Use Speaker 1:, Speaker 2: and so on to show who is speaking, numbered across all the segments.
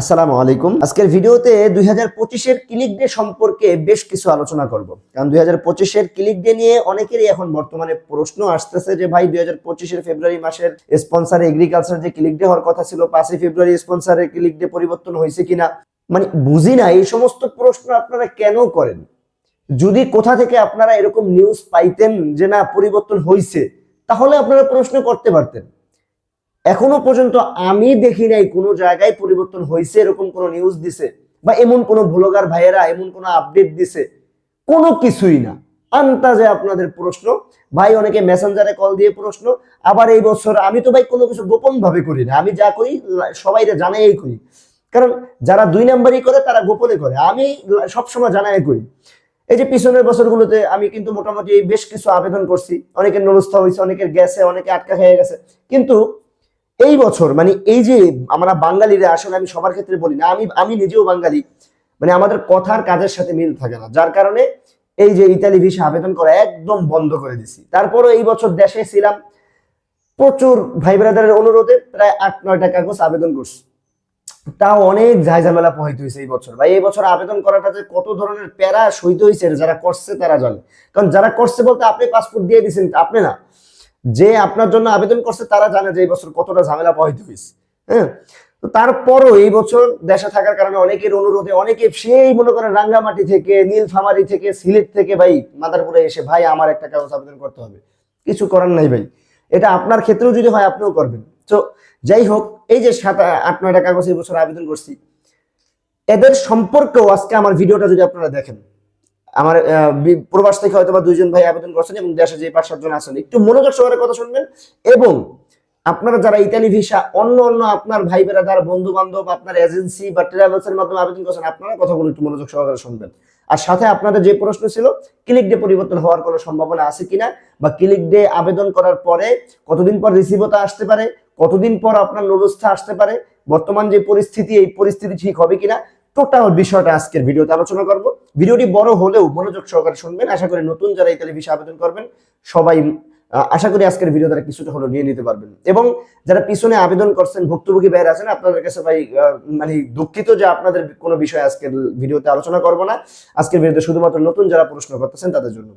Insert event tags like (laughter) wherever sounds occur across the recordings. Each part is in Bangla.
Speaker 1: আসসালামু আলাইকুম। আজকের ভিডিওতে দুই হাজার পঁচিশের ক্লিক ডে সম্পর্কে বেশ কিছু আলোচনা করব। কারণ দুই হাজার পঁচিশের ক্লিক ডে নিয়ে অনেকেরই এখন বর্তমানে প্রশ্ন আসতেছে যে, ভাই, দুই হাজার পঁচিশের ফেব্রুয়ারি মাসের স্পন্সার এগ্রিকালচার যে ক্লিক ডে হওয়ার কথা ছিল, পাঁচই ফেব্রুয়ারি স্পন্সারের ক্লিক ডে পরিবর্তন হয়েছে কিনা? মানে বুঝি না, এই সমস্ত প্রশ্ন আপনারা কেন করেন? যদি কোথা থেকে আপনারা এরকম নিউজ পাইতেন যে, না, পরিবর্তন হয়েছে তাহলে আপনারা প্রশ্ন করতে পারতেন। এখনও পর্যন্ত আমি দেখি নাই কোনো জায়গায় পরিবর্তন হয়েছে, এরকম কোনো নিউজ দিছে, বা এমন কোনো ভ্লগার ভাইয়েরা এমন কোনো আপডেট দিছে, কোনো কিছুই না। আন্তাজে আপনাদের প্রশ্ন, ভাই অনেকে মেসেঞ্জারে কল দিয়ে প্রশ্ন, আবার এই বছর আমি তো ভাই কোনো কিছু গোপন ভাবে করি না, আমি যা করি, সবাই জানাই করি। কারণ যারা দুই নাম্বারই করে, তারা গোপনে করে, আমি সবসময় জানাই করি। এই যে পিছনের বছরগুলোতে আমি কিন্তু মোটামুটি বেশ কিছু আবেদন করছি, অনেকের নরস্থা হয়েছে, অনেকের গেছে, অনেকে আটকা খেয়ে গেছে, কিন্তু এই বছর মানে এই যে আমরা বাঙালিরা আসলে আমি সবার ক্ষেত্রে বলি না, আমি আমি নিজেও বাঙালি মানে আমাদের কথার কাজের সাথে মিল থাকে না। যার কারণে এই যে ইতালি ভিসা আবেদন করা একদম বন্ধ করে দিছি তারপরও এই বছর দেশে ছিলাম, প্রচুর ভাই ব্রাদারের অনুরোধে প্রায় আট, নয়টা কাগজ আবেদন করছি। তাও অনেক ঝামেলা পোহাইতে হয়েছে এই বছর। ভাই, এই বছর আবেদন করাটা যে কত ধরনের প্যারা সইতে হয়েছে যারা করছে তারা জানে। কারণ যারা করছে বলতে আপনি পাসপোর্ট দিয়ে দিয়েছেন, আপনি না। যে আপনার জন্য আবেদন করছে, তারা জানে যে এই বছর কতটা ঝামেলা পোহাইতে হয়েছে। হ্যাঁ? তারপরও এই বছর দেশে থাকার কারণে অনেকের অনুরোধে, অনেকে সেই মনে করেন রাঙ্গামাটি থেকে, নীলফামারি থেকে, সিলেট থেকে, ভাই, মাদারপুরে এসে, ভাই, আমার একটা কাগজ আবেদন করতে হবে। কিছু করার নাই ভাই। এটা আপনার ক্ষেত্রেও যদি হয়, আপনিও করবেন। তো যাই হোক, এই যে সাত, আট, নয়টা কাগজ এই বছর আবেদন করছি, এদের সম্পর্কেও আজকে আমার ভিডিওটা যদি আপনারা দেখেন আমার প্রবাস থেকে হয়তো বা দুইজন ভাই আবেদন করছেন এবং দেশে যে পাঁচ, সাতজন আছেন। একটু মনোযোগ সহকারে কথা শুনবেন। এবং আপনারা যারা ইতালি ভিসা, অন্য অন্য আপনার ভাই বেড়াদার বন্ধু বান্ধব আপনার এজেন্সি বা ট্রাভেলস এর মাধ্যমে আবেদন করছেন, আপনারা কথাগুলো একটু মনোযোগ সহকারে শুনবেন। আর সাথে আপনাদের যে প্রশ্ন ছিল ক্লিক ডে পরিবর্তন হওয়ার কোনো সম্ভাবনা আছে কিনা, বা ক্লিক ডে আবেদন করার পরে কতদিন পর রিসিভতা আসতে পারে, কতদিন পর আপনার ব্যবস্থা আসতে পারে, বর্তমান যে পরিস্থিতি, এই পরিস্থিতি ঠিক হবে কিনা টোটাল বিষয়টা আজকের ভিডিওতে আলোচনা করব। ভিডিওটি বড় হলেও মনোযোগ সহকারে শুনবেন। আশা করি নতুন যারা ইতালি ভিসা আবেদন করবেন, সবাই আশা করি আজকের ভিডিও দ্বারা কিছুটা হলো নিয়ে নিতে পারবেন। এবং যারা পিছনে আবেদন করছেন, ভুক্তভোগী বাইরে আছেন, আপনাদের কাছে ভাই মানে দুঃখিত যে আপনাদের কোনো বিষয় আজকের ভিডিওতে আলোচনা করব না। আজকের ভিডিওতে শুধুমাত্র নতুন যারা প্রশ্ন করতেছেন তাদের জন্য।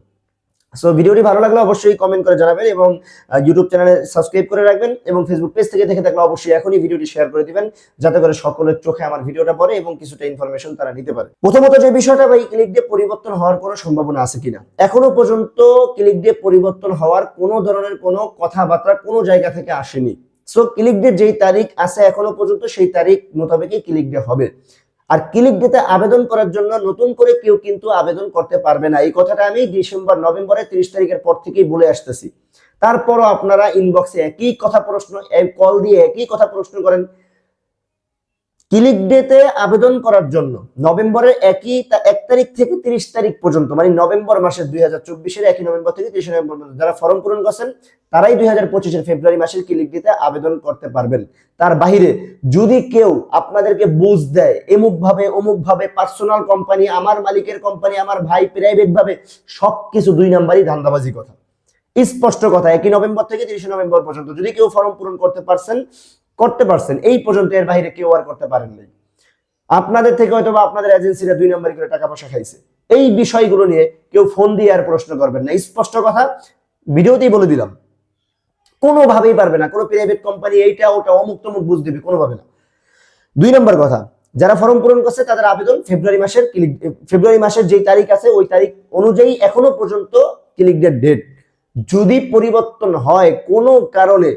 Speaker 1: সো ভিডিওটি ভালো লাগলে অবশ্যই কমেন্ট করে জানাবেন এবং ইউটিউব চ্যানেলে সাবস্ক্রাইব করে রাখবেন এবং ফেসবুক পেজ থেকে দেখে থাকলে অবশ্যই এখনই ভিডিওটি শেয়ার করে দিবেন, যাতে করে সকলের চোখে আমার ভিডিওটা পড়ে এবং কিছুটা ইনফরমেশন তারা নিতে পারে। প্রথমত যে বিষয়টা, ভাই ক্লিক দিয়ে পরিবর্তন হওয়ার কোনো সম্ভাবনা আছে কিনা? এখনও পর্যন্ত ক্লিক দিয়ে পরিবর্তন হওয়ার কোনো ধরনের কোনো কথাবার্তা কোনো জায়গা থেকে আসেনি। সো ক্লিক ডে যেই তারিখ আছে এখনও পর্যন্ত সেই তারিখ মোতাবেকই ক্লিক ডে হবে। আর ক্লিক ডেতে আবেদন করার জন্য নতুন করে কেউ কিন্তু আবেদন করতে পারবে না। এই কথাটা আমি ডিসেম্বর, নভেম্বরের তিরিশ তারিখের পর থেকেই বলে আসতেছি। তারপরও আপনারা ইনবক্সে একই কথা প্রশ্ন কল দিয়ে একই কথা প্রশ্ন করেন। ক্লিক ডেতে আবেদন করার জন্য নভেম্বরের একই এক তারিখ থেকে তিরিশ তারিখ পর্যন্ত মানে নভেম্বর মাসের দুই হাজার চব্বিশের একই নভেম্বর থেকে তিরিশ নভেম্বর পর্যন্ত, যারা ফর্ম পূরণ করছেন, তারাই দুই হাজার পঁচিশের ফেব্রুয়ারি মাসের ক্লিক ডেতে আবেদন করতে পারবেন। তার বাহিরে যদি কেউ আপনাদেরকে বুঝ দেয় এমুক ভাবে অমুক ভাবে পার্সোনাল কোম্পানি, আমার মালিকের কোম্পানি, আমার ভাই প্রাইভেট ভাবে সবকিছু দুই নাম্বারই ধান্দাবাজি কথা। স্পষ্ট কথা, একই নভেম্বর থেকে তিরিশে নভেম্বর পর্যন্ত, যদি কেউ ফর্ম পূরণ করতে পারছেন করতে পারছেন, এই পর্যন্ত এর বাইরে কেউ আর করতে পারেন নাই। আপনাদের থেকে হয়তো বা আপনাদের এজেন্সিরা দুই নম্বর করে টাকা পয়সা খাইছে। এই বিষয়গুলো নিয়ে কেউ ফোন দিয়ে আর প্রশ্ন করবেন না। স্পষ্ট কথা, ভিডিওতেই বলে দিলাম, কোনোভাবেই পারবে না। কোনো প্রাইভেট কোম্পানি এইটা ওটা অমুক তমুক বুঝ দিবে, কোনোভাবে না। দুই নম্বর কথা, যারা ফর্ম পূরণ করছে তাদের আবেদন ফেব্রুয়ারি মাসের ক্লিক ফেব্রুয়ারি মাসের যেই তারিখ আছে ওই তারিখ অনুযায়ী এখনও পর্যন্ত ক্লিক ডেট যদি পরিবর্তন হয় কোনো কারণে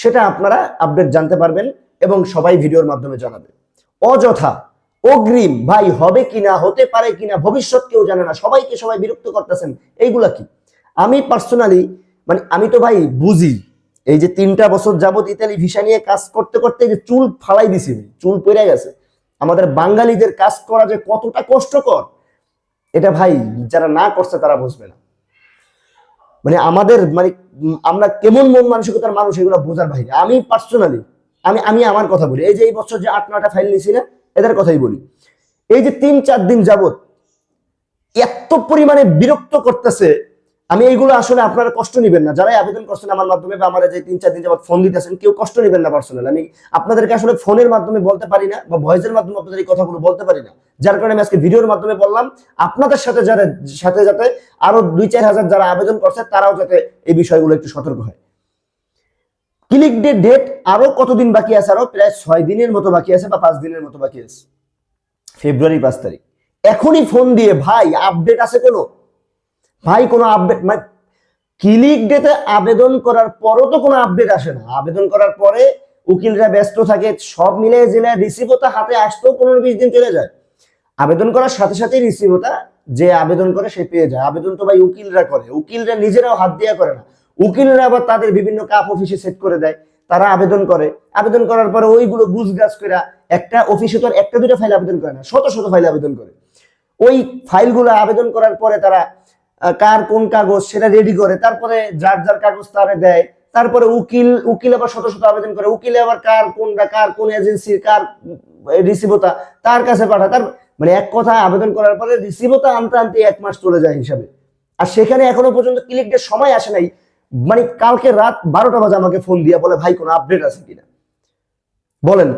Speaker 1: সেটা আপনারা আপডেট জানতে পারবেন এবং সবাই ভিডিওর মাধ্যমে জানাবে। অযথা অগ্রিম ভাই হবে কিনা হতে পারে কিনা ভবিষ্যৎ কেউ জানে না, সবাইকে সবাই বিরক্ত করতেছেন, এইগুলা কি? আমি পার্সোনালি মানে আমি তো ভাই বুঝি, এই যে তিনটা বছর যাবত ইতালি ভিসা নিয়ে কাজ করতে করতে যে চুল ফালাই দিছি চুল পড়ে গেছে। আমাদের বাঙালিদের কাজ করা যে কতটা কষ্টকর, এটা ভাই যারা না করছে তারা বুঝবে না। মানে আমাদের মানে আমরা কেমন মন মানসিকতার মানুষ এগুলো বোঝার বাইরে। আমি পার্সোনালি আমি আমি আমার কথা বলি। এই যে এই বছর যে আট, নয়টা ফাইল নিছি না, এদের কথাই বলি। এই যে তিন, চার দিন যাবত এত পরিমাণে বিরক্ত করতেছে, আমি এইগুলো আসলে আপনারা কষ্ট নেবেন না। যারাই আবেদন করছেন আমার মাধ্যমে বা আমার যে তিন, চার দিন যাবত ফোন দিতেছেন, কেউ কষ্ট নেবেন না পার্সোনাল আমি আপনাদেরকে আসলে ফোনের মাধ্যমে বলতে পারি না বা ভয়েসের মাধ্যমে আপনাদের এই কথাগুলো বলতে পারি না। যার কারণে আমি আজকে ভিডিওর মাধ্যমে বললাম, আপনাদের সাথে যারা, সাথে যাতে আরও দুই চার হাজার যারা আবেদন করছে, তারাও যাতে এই বিষয়গুলো একটু সতর্ক হয়। ক্লিক ডে ডেট আরও কতদিন বাকি আছে? আরও প্রায় ছয় দিনের মতো বাকি আছে বা পাঁচ দিনের মতো বাকি আছে। ফেব্রুয়ারি পাঁচ তারিখ। এখনই ফোন দিয়ে, ভাই, আপডেট আছে কোনো? ভাই, কোনো আপডেট মানে ক্লিক ডেতে আবেদন করার পরও তো কোনো আপডেট আসে না। আবেদন করার পরে উকিলরা ব্যস্ত থাকে, সব মিলে জেলায় রিসিভটা হাতে আসতেও পনেরো বিশ দিন চলে যায়। আবেদন করার সাথে সাথে রিসিভটা যে আবেদন করে সে পেয়ে যায়। আবেদন তো ভাই উকিলরা করে। উকিলরা নিজেরাও হাত দিয়া করে না। উকিলরা আবার তাদের বিভিন্ন কাপ অফিসে সেট করে দেয়। তারা আবেদন করে। আবেদন করার পরে ওইগুলো গুজগাছ করে একটা অফিসে তো একটা দুটো ফাইল আবেদন করে না, শত শত ফাইল আবেদন করে। ওই ফাইলগুলো আবেদন করার পরে তারা কার কোন কাগজ সেটা রেডি করে। তারপরে যার যার কাগজ তারে দেয়। তারপরে উকিল উকিল আবার শত শত আবেদন করে। উকিলে আবার কার কোনটা, কার কোন এজেন্সির কার রিসিভতা তার কাছে পাঠায়। তার মানে এক কথায় আবেদন করার পরে রিসিভতা আনতে আনতে এক মাস চলে যায় হিসাবে। আর সেখানে এখনও পর্যন্ত ক্লিক ডেট সময় আসে নাই মানে কালকে রাত বারোটা বাজে আমাকে ফোন দিয়া বলে, ভাই, কোনো আপডেট আছে কিনা? বলেন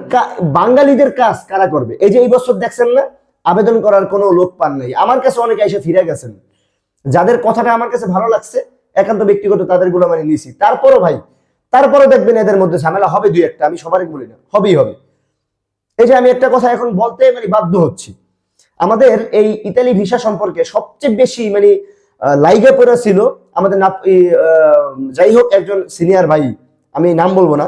Speaker 1: বাঙালিদের কাজ কারা করবে? এই যে এই বছর দেখছেন না, আবেদন করার কোনো লোক পান নাই। আমার কাছে অনেকে এসে ফিরে গেছেন। যাদের কথাটা আমার কাছে ভালো লাগছে, একান্ত ব্যক্তিগত তাদেরগুলো মানে নিছি তারপরও ভাই, তারপরও দেখবেন এদের মধ্যে ঝামেলা হবে দুই একটা, আমি সবারই বলি না, হবেই হবে। এই যে আমি একটা কথা এখন বলতে মানে বাধ্য হচ্ছি। আমাদের এই ইতালি ভিসা সম্পর্কে সবচেয়ে বেশি মানে লাইগে পড়ে ছিল আমাদের যাই হোক একজন সিনিয়র ভাই, আমি নাম বলব না।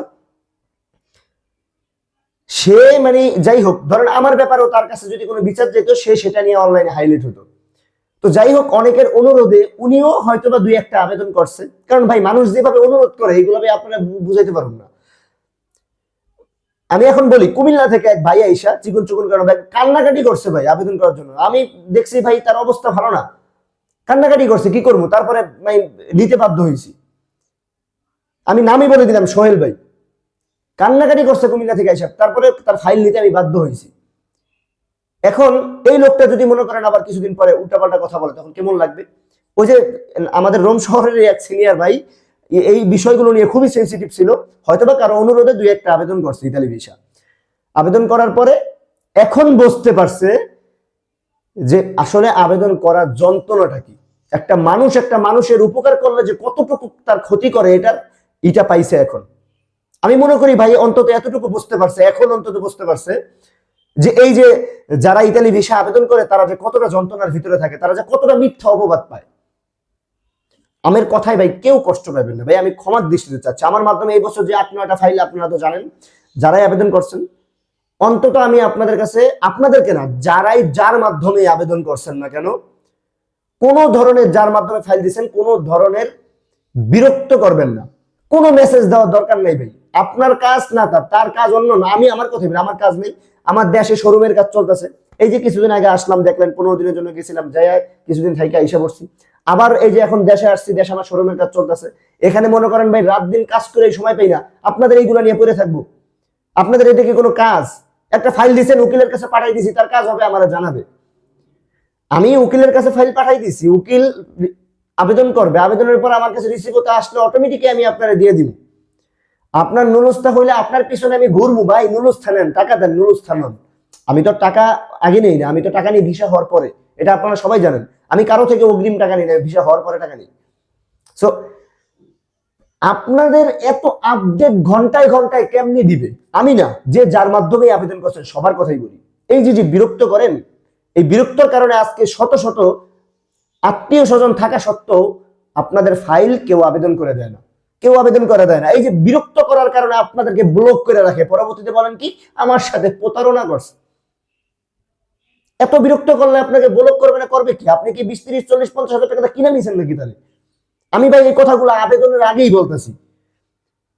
Speaker 1: সে মানে যাই হোক, ধরেন আমার ব্যাপারেও তার কাছে যদি কোনো বিচার যেত, সে সেটা নিয়ে অনলাইনে হাইলাইট হতো। তো যাই হোক, অনেকের অনুরোধে উনিও হয়তো বা দুই একটা আবেদন করছে। কারণ ভাই, মানুষ যেভাবে অনুরোধ করে এইগুলো আপনারা বুঝাইতে পারবেন না। আমি এখন বলি, কুমিল্লা থেকে এক ভাই আইসা চিকন চুকন কারণ ভাই, কান্নাকাটি করছে ভাই আবেদন করার জন্য। আমি দেখছি ভাই তার অবস্থা ভালো না। কান্নাকাটি করছে, কি করব? তারপরে ভাই নিতে বাধ্য হয়েছি। আমি নামই বলে দিলাম, সোহেল ভাই। কান্নাকাটি করছে কুমিল্লা থেকে আইসা, তারপরে তার ফাইল নিতে আমি বাধ্য হয়েছি। এখন এই লোকটা যদি মনে করেন আবার কিছুদিন পরে উল্টাপাল্টা কথা বলে, তখন কেমন লাগবে? ওই যে আমাদের রোম শহরের এক সিনিয়র ভাই এই বিষয়গুলো নিয়ে খুবই সেন্সিটিভ ছিল। হয়তোবা কারও অনুরোধে দুই একটা আবেদন করছে ইতালি ভিসা। আবেদন করার পরে এখন বুঝতে পারছে যে আসলে আবেদন করার যন্ত্রণাটা কি। একটা মানুষ একটা মানুষের উপকার করলে যে কতটুকু তার ক্ষতি করে এটার এটা পাইছে এখন। আমি মনে করি ভাই, অন্তত এতটুকু বুঝতে পারছে, এখন অন্তত বুঝতে পারছে যে এই যে যারা ইতালি ভিসা আবেদন করে, তারা যে কতটা যন্ত্রণার ভিতরে থাকে, তারা যে কতটা মিথ্যা অপবাদ পায়। আমের কথাই ভাই কেউ কষ্ট পাবেন না। ভাই আমি ক্ষমার দৃষ্টিতে চাচ্ছি। আমার মাধ্যমে এই বছর যে আট নয়টা ফাইল আপনারা তো জানেন যারাই আবেদন করছেন অন্তত আমি আপনাদের কাছে আপনাদেরকে না যারাই যার মাধ্যমে আবেদন করছেন না কেন কোনো ধরনের যার মাধ্যমে ফাইল দিচ্ছেন কোনো ধরনের বিরক্ত করবেন না। কোনো মেসেজ দেওয়ার দরকার নেই ভাই। আপনার কাজ না তার তার কাজ অন্য না। আমি আমার কথা বলি, আমার কাজ নেই। আমার দেশে শোরুমের কাজ চলতেছে। এই যে কিছুদিন আগে আসলাম দেখলেন পনেরো দিনের জন্য গেছিলাম যাই কিছুদিন থাইকা এসে পড়ছি। আবার এই যে এখন দেশে আসছি, দেশে আমার শোরুমের কাজ চলতেছে। এখানে মনে করেন ভাই, রাত দিন কাজ করে সময় পাই না। আপনাদের এইগুলো নিয়ে পড়ে থাকব। আপনাদের এটা কি কোনো কাজ? একটা ফাইল দিছেন, উকিলের কাছে পাঠাই দিছি, তার কাজ হবে, আমার জানাবে। আমি উকিলের কাছে ফাইল পাঠাই দিছি, উকিল আবেদন করবে, আবেদনের পর আমার কাছে রিসিভ হতে আসলে অটোমেটিকই আমি আপনারা দিয়ে দিব। আপনার নুলুস্তা হইলে আপনার পিছনে আমি ঘুরবো ভাই, নুলুস্তা নেন, টাকা দেন, নুলুস্তা নন। আমি তো টাকা আগে নেই না, আমি তো টাকা নিই ভিসা হওয়ার পরে। এটা আপনারা সবাই জানেন। আমি কারও থেকে অগ্রিম টাকা নিই না, ভিসা হওয়ার পরে টাকা নিই। সো আপনাদের এত আপডেট ঘন্টায় ঘন্টায় কেমনি দিবে? আমি না, যে যার মাধ্যমে আবেদন করছেন, সবার কথাই বলি। এই যে যে বিরক্ত করেন, এই বিরক্তর কারণে আজকে শত শত আত্মীয় স্বজন থাকা সত্ত্বেও আপনাদের ফাইল কেউ আবেদন করে দেয় না। কেউ আবেদন করে দেয় না। এই যে বিরক্ত করার কারণে আপনাদেরকে ব্লক করে রাখে। পরবর্তীতে বলেন কি, আমার সাথে প্রতারণা করছে। এত বিরক্ত করলে আপনাকে ব্লক করবে না, করবে কি? আপনি কি বিশ, তিরিশ, চল্লিশ, পঞ্চাশ হাজার টাকা কিনে নিয়েছেন নাকি তাহলে? আমি ভাই এই কথাগুলো আবেদনের আগেই বলতেছি।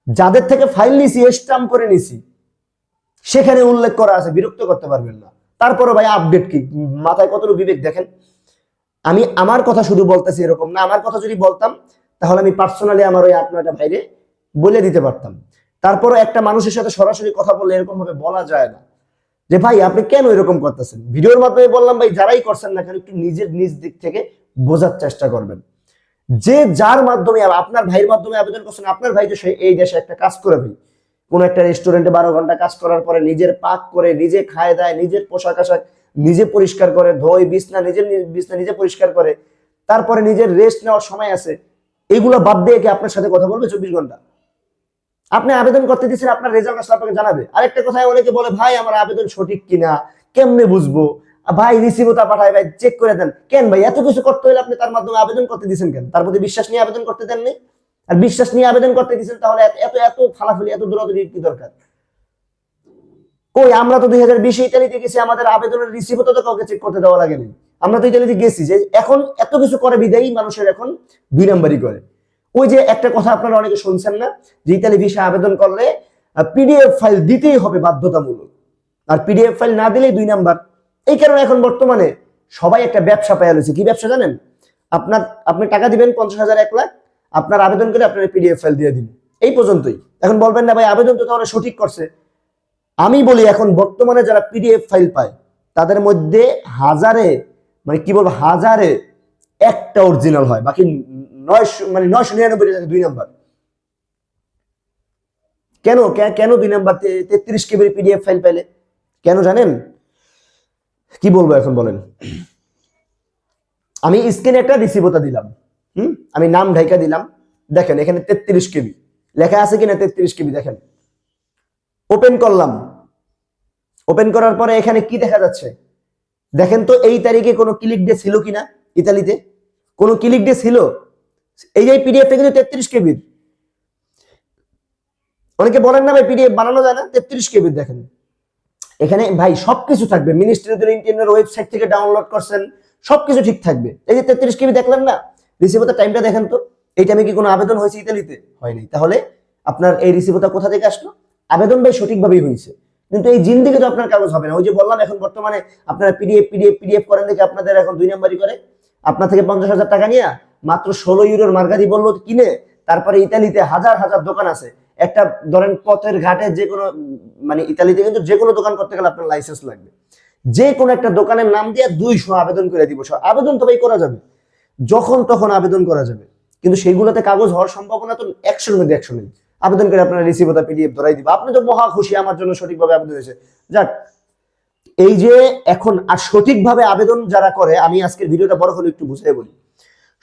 Speaker 1: যাদের থেকে ফাইল নিছি স্টাম্প করে নিছি, সেখানে উল্লেখ করা আছে, বিরক্ত করতে পারবেন না। তারপরে ভাই আপডেট কি? মাথায় কতটুকু বিবেক? দেখেন, আমি আমার কথা শুধু বলতেছি এরকম না, আমার কথা যদি বলতাম, তাহলে আমি পার্সোনালি আমার ওই আট নয়টা ভাইরে বলে দিতে পারতাম। তারপরও একটা মানুষের সাথে সরাসরি কথা বললে এরকম ভাবে বলা যায় না। যে ভাই, আপনি কেন এরকম করতেছেন? ভিডিওর মাধ্যমে বললাম ভাই, যারাই করছেন না কেন, একটু নিজের নিজ দিক থেকে বোঝার চেষ্টা করবেন। যে যার মাধ্যমে আপনার ভাইয়ের মাধ্যমে আবেদন করছেন, আপনার ভাই তো এই দেশে একটা কাজ করে ভাই। কোন একটা রেস্টুরেন্টে বারো ঘণ্টা কাজ করার পরে নিজের পাক করে, নিজে খায় দেয়, নিজের পোশাক আশাক নিজে পরিষ্কার করে, ধোয়, বিছনা নিজের বিছনা নিজে পরিষ্কার করে, তারপরে নিজের রেস্ট নেওয়ার সময় আছে, এগুলো বাদ দিয়ে কি আপনার সাথে কথা বলবে চব্বিশ ঘণ্টা? আপনি আবেদন করতে দিচ্ছেন আপনার রেজাল্ট আসলে আপনাকে জানাবে। আরেকটা কথা অনেকে বলে, ভাই, আমার আবেদন সঠিক কিনা? কেমনে বুঝব? ভাই রিসিভটা পাঠায়, ভাই চেক করে দেন। কেন ভাই, এত কিছু করতে হলে আপনি তার মাধ্যমে আবেদন করতে দিচ্ছেন কেন? তার প্রতি বিশ্বাস নিয়ে আবেদন করতে দেননি? আর বিশ্বাস নিয়ে আবেদন করতে দিচ্ছেন তাহলে এত এত ফালাফালি, এত দৌড়াদৌড়ি কি দরকার? কই, আমরা তো দুই হাজার বিশে ইতালিতে গেছি, আমাদের আবেদনের রিসিভও তো কাউকে চেক করতে দেওয়া লাগেনি। আমরা তো ইতালিতে গেছি যে এখন এত কিছু করে বিদায়ী মানুষের এখন দুই নাম্বারই করে। ওই যে একটা কথা আপনারা অনেকে শুনছেন না যে ইতালি ভিসা আবেদন করলে পিডিএফ ফাইল দিতেই হবে বাধ্যতামূলক। আর পিডিএফ ফাইল না দিলেই দুই নাম্বার। এই কারণে এখন বর্তমানে সবাই একটা ব্যবসা পেয়ে রয়েছে কি ব্যবসা জানেন? আপনার, আপনি টাকা দিবেন পঞ্চাশ হাজার, এক লাখ। আপনার আবেদন করে আপনার পিডিএফ ফাইল দিয়ে দিন। এই পর্যন্তই। এখন বলবেন না, ভাই, আবেদন তো তাহলে সঠিক করছে। আমি বলি, এখন বর্তমানে যারা পিডিএফ ফাইল পায়, তাদের মধ্যে হাজারে মানে কি বলব, হাজারে একটা অরিজিনাল হয়, বাকি নয়শো মানে নয়শো নিরানব্বই দুই নাম্বার। কেন কেন দুই নাম্বার তেত্রিশ কেবির পিডিএফ ফাইল পাইলে? কেন জানেন? কি বলব এখন বলেন? আমি স্ক্রিনে একটা রিসিভতা দিলাম, হুম? আমি নাম ঢাইকা দিলাম। দেখেন, এখানে তেত্রিশ কেবি। লেখা আছে কিনা তেত্রিশ কেবি? দেখেন। ওপেন করলাম। ওপেন করার পরে এখানে কি দেখা যাচ্ছে? দেখেন তো এই তারিখে কোনো ক্লিক ডে ছিল কিনা? ইতালিতে, কোনো ক্লিক ডে ছিল, এই যে পিডিএফটা কিন্তু তেত্রিশ কেবির। অনেকে বলেন না ভাই পিডিএফ বানানো যায় না, তেত্রিশ কেবির দেখেন। এখানে ভাই সবকিছু থাকবে মিনিস্ট্রি অফ ইন্টারনেট ওয়েবসাইট থেকে ডাউনলোড করছেন, সবকিছু ঠিক থাকবে। এই যে তেত্রিশ কেবি দেখলেন না রিসিভতার টাইমটা দেখেন তো এই টাইমে কি কোনো আবেদন হয়েছে ইতালিতে? হয়নি তাহলে আপনার এই রিসিভতা কোথা থেকে আসলো? আবেদন ভাই সঠিকভাবেই হয়েছে। কিন্তু এই জিন্দিগি তো আপনার কাগজ হবে না। ওই যে বললাম, এখন বর্তমানে আপনারা পিডিএফ পিডিএফ পিডিএফ করেন দেখে আপনাদের এখন দুই নাম্বারই করে। আপনার থেকে পঞ্চাশ হাজার টাকা নিয়ে মাত্র ষোলো ইউরোর মার্গাদি বলল কিনে, তারপরে ইতালিতে হাজার হাজার দোকান আছে। একটা ধরেন পথের ঘাটে যে কোনো মানে ইতালিতে কিন্তু যে কোনো দোকান করতে গেলে আপনার লাইসেন্স লাগবে। যে কোনো একটা দোকানের নাম দিয়ে দুইশো আবেদন করে দিব। আবেদন তো ভাই করা যাবে। যখন তখন আবেদন করা যাবে। কিন্তু সেইগুলোতে কাগজ হওয়ার সম্ভাবনা তো একশোর মধ্যে একশো নেই। আবেদন করে আপনার রিসিভ হতা পিডিএফ ধরাই দিব। আপনি তো মহা খুশি, আমার জন্য সঠিকভাবে আবেদন হয়েছে। যাক এই যে এখন আর সঠিকভাবে আবেদন যারা করে, আমি আজকের ভিডিওটা বড় হলে একটু বুঝাই বলি।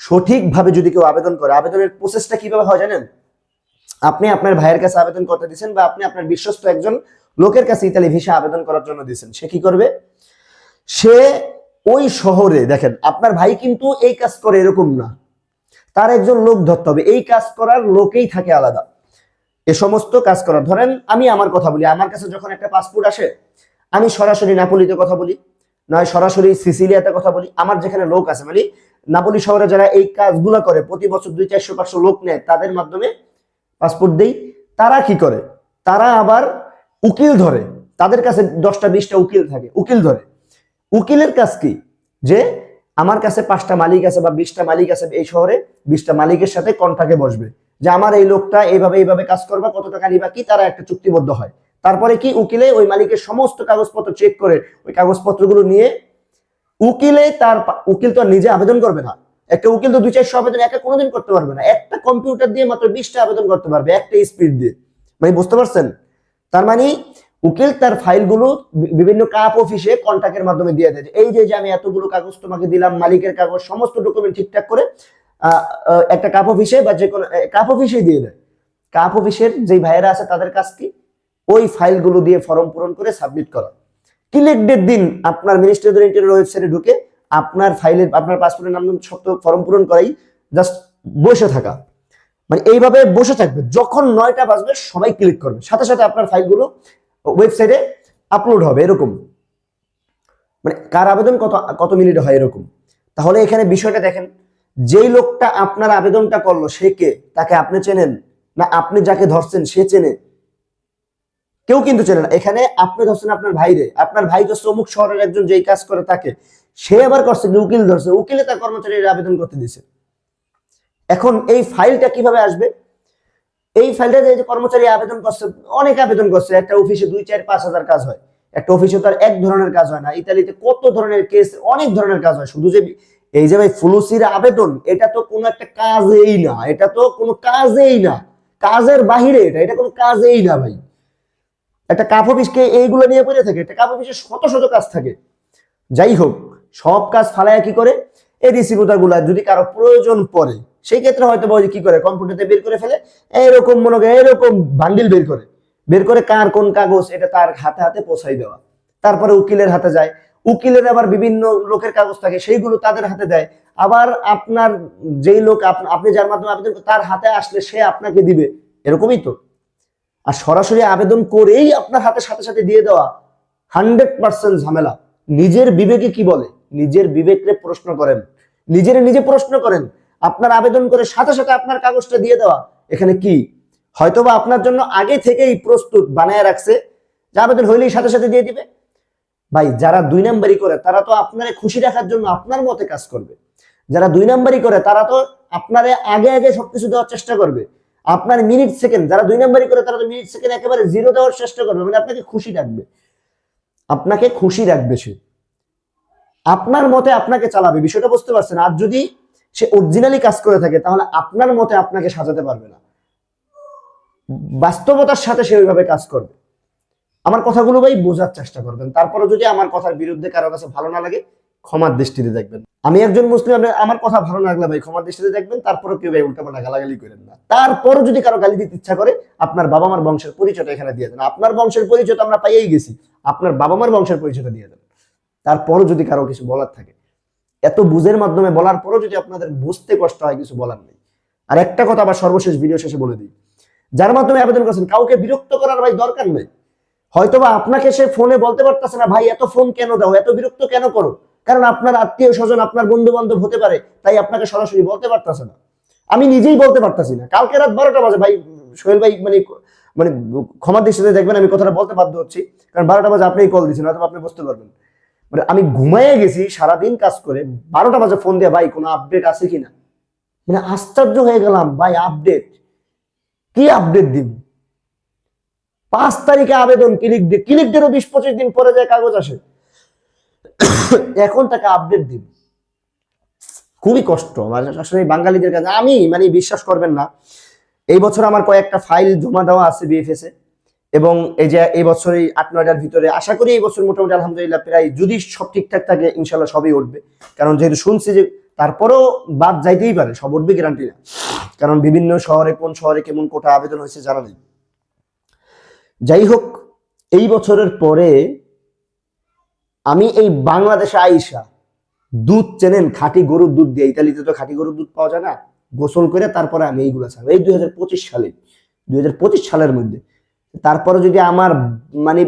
Speaker 1: সঠিকভাবে যদি কেউ আবেদন করে, আবেদনের প্রসেসটা কীভাবে হয় জানেন? আপনি আপনার ভাইয়ের কাছে আবেদন করতে দিচ্ছেন বা আপনি আপনার বিশ্বস্ত একজন লোকের কাছে ইতালি ভিসা আবেদন করার জন্য দিচ্ছেন সে কি করবে? সে ওই শহরে, দেখেন, আপনার ভাই কিন্তু এই কাজ করে এরকম না। তার একজন লোক ধরতে হবে। এই কাজ করার লোকেই থাকে আলাদা। এ সমস্ত কাজ করা ধরেন আমি আমার কথা বলি, আমার কাছে যখন একটা পাসপোর্ট আসে আমি সরাসরি নাপোলিতে কথা বলি, নয় সরাসরি সিসিলিয়াতে কথা বলি, আমার যেখানে লোক আছে মানে নাপোলি শহরে যারা এই কাজগুলো করে, প্রতি বছর দুই চারশো, পাঁচশো লোক নেয়, তাদের মাধ্যমে পাসপোর্ট দেই। তারা কি করে? তারা আবার উকিল ধরে। তাদের কাছে দশটা, বিশটা উকিল থাকে, উকিল ধরে। উকিলের কাজ কি? যে আমার কাছে পাঁচটা মালিক আছে বা বিশটা মালিক আছে এই শহরে, বিশটা মালিকের সাথে কন্ট্রাক্টে বসবে। যে আমার এই লোকটা এইভাবে এইভাবে কাজ করবা, কত টাকা নিবা কি? তারা একটা চুক্তিবদ্ধ হয়। তারপরে কি উকিলে ওই মালিকের সমস্ত কাগজপত্র চেক করে, ওই কাগজপত্রগুলো নিয়ে উকিলে তার উকিল তো নিজে আবেদন করবে না। একটা উকিল তো দুই চারশো আবেদন একা কোনোদিন করতে পারবে না। একটা কম্পিউটার দিয়ে মাত্র বিশটা আবেদন করতে পারবে, একটা স্পিড দিয়ে। মানে বুঝতে পারছেন? তার মানে উকিল তার ফাইলগুলো বিভিন্ন কাপ অফিসে কন্ট্যাক্টের মাধ্যমে দিয়ে দেয়। এই যে আমি এতগুলো কাগজ তোমাকে দিলাম, মালিকের কাগজ, সমস্ত ডকুমেন্ট ঠিকঠাক করে একটা কাপ অফিসে বা যে কোনো কাপ অফিসে দিয়ে দেয়। কাপ অফিসের যেই ভাইয়েরা আছে তাদের কাজ কি? ওই ফাইলগুলো দিয়ে ফর্ম পূরণ করে সাবমিট করা। ক্লিক ডেট দিন আপনার মিনিস্ট্রি অফ ইন্টারিয়র ওয়েবসাইটে ঢুকে আপনার ফাইলের, আপনার পাসপোর্টের নাম সত্য ফর্ম পূরণ করাই জাস্ট বসে থাকা। মানে এইভাবে বসে থাকবে। যখন নয়টা বাজবে, সবাই ক্লিক করবে। সাথে সাথে আপনার ফাইলগুলো ওয়েবসাইটে আপলোড হবে এরকম। মানে কার আবেদন কত কত মিনিট হয় এরকম। তাহলে এখানে বিষয়টা দেখেন, যেই লোকটা আপনার আবেদনটা করল, সে কে? তাকে আপনি চেনেন? না, আপনি যাকে ধরছেন, সে চেনে? কেউ কিন্তু চেনে না। এখানে আপনি ধরছেন আপনার ভাইরে। আপনার ভাই ধরছে অমুক শহরের একজন যেই কাজ করে তাকে। সে আবার করছে কি উকিল ধরছে। উকিলে তার কর্মচারীর আবেদন করতে দিছে এখন এই ফাইলটা কীভাবে আসবে? এই ফাইলটা যে কর্মচারী আবেদন করছে, অনেক আবেদন করছে। একটা অফিসে দুই, চার, পাঁচ হাজার কাজ হয়। একটা অফিসে তার এক ধরনের কাজ হয় না। ইতালিতে কত ধরনের কেস, অনেক ধরনের কাজ হয়। শুধু যে এই যে ভাই ফুলুসির আবেদন, এটা তো কোনো একটা কাজেই না। এটা তো কোনো কাজেই না। কাজের বাহিরে এটা এটা কোনো কাজেই না ভাই। একটা কাপ অফিসকে এইগুলো নিয়ে পড়ে থাকে, একটা কাপ অফিসে শত শত কাজ থাকে। যাই হোক, সব কাজ ফালায় কি করে? এই রিসিভুটারগুলা যদি কারও প্রয়োজন পড়ে, সেই ক্ষেত্রে হয়তো বা কি করে? কম্পিউটারতে বের করে ফেলে এরকম মনে করে এরকম বান্ডিল বের করে। বের করে কার কোন কাগজ, এটা তার হাতে হাতে পৌঁছাই দেওয়া। তারপরে উকিলের হাতে যায়। উকিলের আবার বিভিন্ন লোকের কাগজ থাকে, সেইগুলো তাদের হাতে দেয়। আবার আপনার যেই লোক আপ- আপনি যার মাধ্যমে আবেদন তার হাতে আসলে সে আপনাকে দিবে। এরকমই তো। আর সরাসরি আবেদন করেই আপনার হাতে সাথে সাথে দিয়ে দেওয়া। হান্ড্রেড পার্সেন্ট ঝামেলা। নিজের বিবেকে কি বলে? নিজের বিবেককে প্রশ্ন করেন। নিজের নিজে প্রশ্ন করেন। আপনার আবেদন করে সাথে সাথে আপনার কাগজটা দিয়ে দেওয়া। এখানে কি? হয়তোবা আপনার জন্য আগে থেকেই প্রস্তুত বানায় রাখছে। যে আবেদন হইলেই সাথে সাথে দিয়ে দিবে। ভাই, যারা দুই নাম্বারই করে, তারা তো আপনারে খুশি রাখার জন্য আপনার মতে কাজ করবে। যারা দুই নাম্বারই করে, তারা তো আপনারে আগে আগে সবকিছু দেওয়ার চেষ্টা করবে। আপনার মিনিট সেকেন্ড, যারা দুই নাম্বারই করে, তারা তো মিনিট সেকেন্ড একেবারে জিরো দেওয়ার চেষ্টা করবে মানে আপনাকে খুশি রাখবে। আপনাকে খুশি রাখবে সে। আপনার মতে আপনাকে চালাবে, বিষয়টা বুঝতে পারছেন? আর যদি সে অরিজিনালি কাজ করে থাকে, তাহলে আপনার মতে আপনাকে সাজাতে পারবে না। বাস্তবতার সাথে সে ওইভাবে কাজ করবে। আমার কথাগুলো ভাই বোঝার চেষ্টা করবেন। তারপরে যদি আমার কথার বিরুদ্ধে কারও কাছে ভালো না লাগে ক্ষমার দৃষ্টিতে দেখবেন। আমি একজন মুসলিম, আপনি আমার কথা ভালো না লাগলে ভাই ক্ষমার দৃষ্টিতে দেখবেন তারপরে কেউ ভাই উল্টাপাল্টা গালাগালি করেন না। তারপরও যদি কারও গালি দিতে ইচ্ছা করে, আপনার বাবা মার বংশের পরিচয়টা এখানে দিয়ে দেন। আপনার বংশের পরিচয় তো আমরা পাইয়েই গেছি, আপনার বাবা মার বংশের পরিচয়টা দিয়ে দেন। তারপরও যদি কারও কিছু বলার থাকে, এত বুঝের মাধ্যমে বলার পরও যদি আপনাদের বুঝতে কষ্ট হয়, কিছু বলার নেই। আর একটা কথা আবার সর্বশেষ ভিডিও শেষে বলে দিই, যার মাধ্যমে আবেদন করছেন, কাউকে বিরক্ত করার ভাই দরকার নেই। হয়তোবা আপনাকে সে ফোনে বলতে পারতেছে না, ভাই, এত ফোন কেন দাও? এত বিরক্ত কেন করো? কারণ আপনার আত্মীয় স্বজন, আপনার বন্ধু বান্ধব হতে পারে, তাই আপনাকে সরাসরি বলতে পারতেছে না। আমি নিজেই বলতে পারতাছি না। কালকে রাত বারোটা বাজে, ভাই, সোহেল ভাই মানে মানে ক্ষমার দৃষ্টিতে দেখবেন, আমি কথাটা বলতে বাধ্য হচ্ছি। কারণ বারোটা বাজে আপনিই কল দিচ্ছেন আপনি বুঝতে পারবেন। মানে আমি ঘুমাইয়ে গেছি, সারাদিন কাজ করে, বারোটা বাজে ফোন দিয়ে, ভাই, কোনো আপডেট আছে কিনা? মানে আশ্চর্য হয়ে গেলাম, ভাই আপডেট কি আপডেট দিব পাঁচ তারিখে আবেদন ক্লিক দিয়ে ক্লিক দিলেও বিশ পঁচিশ দিন পরে যায় কাগজ আসে। (coughs) এখন তাকে আপডেট দিন খুবই কষ্ট। মানে আসলে বাঙালিদের কাছে আমি মানে বিশ্বাস করবেন না, এই বছর আমার কয়েকটা ফাইল জমা দেওয়া আছে বিএফএস এবং এই যে এই বছর এই আট, নয়টার ভিতরে আশা করি এই বছর মোটামুটি আলহামদুলিল্লাহ প্রায় যদি সব ঠিকঠাক থাকে ইনশাল্লাহ সবই উঠবে। কারণ যেহেতু শুনছি যে তারপরেও বাদ যাইতেই পারে, সব উঠবে গ্যারান্টি না। কারণ বিভিন্ন শহরে কোন শহরে কেমন কোটা আবেদন হয়েছে জানা নেই। যাই হোক, এই বছরের পরে আমি এই বাংলাদেশে আইসা দুধ চেনেন, খাঁটি গরুর দুধ দিয়ে। ইতালিতে তো খাঁটি গরুর দুধ পাওয়া যায় না। গোসল করে তারপরে আমি এইগুলো ছাড়বো। এই দুই হাজার পঁচিশ সালে, দুই হাজার পঁচিশ সালের মধ্যে। তারপরে যদি আমার মানে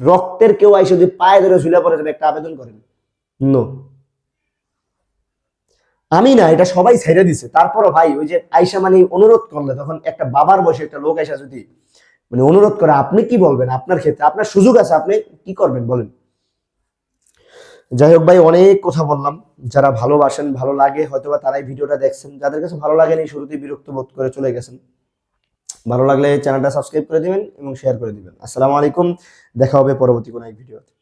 Speaker 1: রক্তের কেউ আইসে যদি পায়ে ধরে ঝুলে পড়ে যাবে, একটা আবেদন করেন? নো আমি না, এটা সবাই ছেড়ে দিছে। তারপরও ভাই, ওই যে আইসা মানে অনুরোধ করলে, তখন একটা বাবার বসে একটা লোক আইসা যদি মানে অনুরোধ করে, আপনি কি বলবেন? আপনার ক্ষেত্রে, আপনার সুযোগ আছে, আপনি কি করবেন বলেন? যাই হোক ভাই, অনেক কথা বললাম। যারা ভালোবাসেন, ভালো লাগে হয়তো বা তারাই ভিডিওটা দেখছেন। যাদের কাছে ভালো লাগেনি, শুরুতেই বিরক্ত বোধ করে চলে গেছেন। ভালো লাগলে চ্যানেলটা সাবস্ক্রাইব করে দিবেন এবং শেয়ার করে দিবেন। আসসালামু আলাইকুম, দেখা হবে পরবর্তী কোনো এক ভিডিওতে।